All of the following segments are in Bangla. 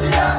Yeah.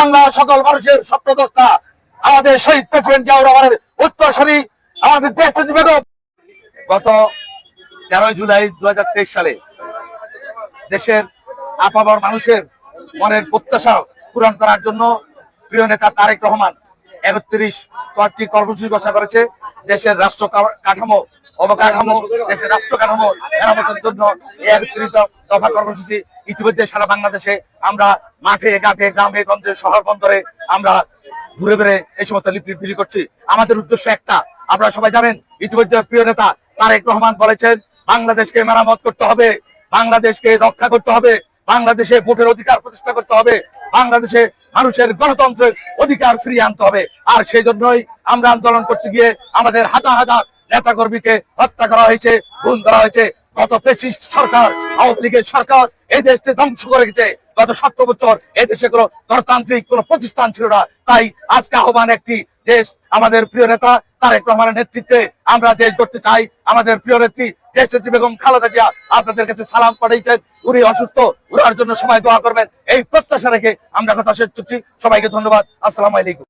বাংলা সকল মানুষের স্বপ্নদ্রষ্টা আমাদের শহীদ প্রেসিডেন্ট জিয়াউর রহমানের উত্তরসূরি আমাদের দেশ বেগম। গত তেরোই জুলাই দুই হাজার তেইশ সালে দেশের আপামর মানুষের মনের প্রত্যাশা পূরণ করার জন্য প্রিয় নেতা তারেক রহমান একত্রিশ কয়েকটি কর্মসূচি ঘোষণা করেছে। দেশের রাষ্ট্র কাঠামো অবকাঠামো, দেশের রাষ্ট্র কাঠামো মেরামতের জন্য একত্রিত দফা কর্মসূচি ইতিমধ্যে সারা বাংলাদেশে আমরা মাঠে, ঘাটে, গ্রামে, গঞ্জে, শহর বন্দরে আমরা ঘুরে ঘুরে এই সমস্ত লিপি বিলি করছি। আমাদের উদ্দেশ্য একটা, আপনারা সবাই জানেন, ইতিমধ্যে প্রিয় নেতা তারেক রহমান বলেছেন, বাংলাদেশকে মেরামত করতে হবে, বাংলাদেশকে রক্ষা করতে হবে, বাংলাদেশে ভোটের অধিকার প্রতিষ্ঠা করতে হবে, বাংলাদেশে মানুষের গণতন্ত্রের অধিকার ফিরিয়ে আনতে হবে। আর সেই জন্যই আমরা আন্দোলন করতে গিয়ে আমাদের হাজার হাজার নেতা কর্মীকে হত্যা করা হয়েছে, খুন করা হয়েছে। গত পেশিস্ট সরকার, আওয়ামী লীগের সরকার এই দেশকে ধ্বংস করে গেছে গত সত্তর বছর এই দেশে কোনো গণতান্ত্রিক কোনো প্রতিষ্ঠান ছিল না। তাই আজকে আহ্বান একটি দেশ, আমাদের প্রিয় নেতা তারেক রহমানের নেতৃত্বে আমরা দেশ করতে চাই। আমাদের প্রিয় নেত্রী দেশ নেত্রী বেগম খালেদা জিয়া আপনাদের কাছে সালাম পাঠিয়েছেন উনি অসুস্থ, উনার জন্য সবাই দোয়া করবেন। এই প্রত্যাশা রেখে আমরা কথা শেষ করছি। সবাইকে ধন্যবাদ। আসসালাম আলাইকুম।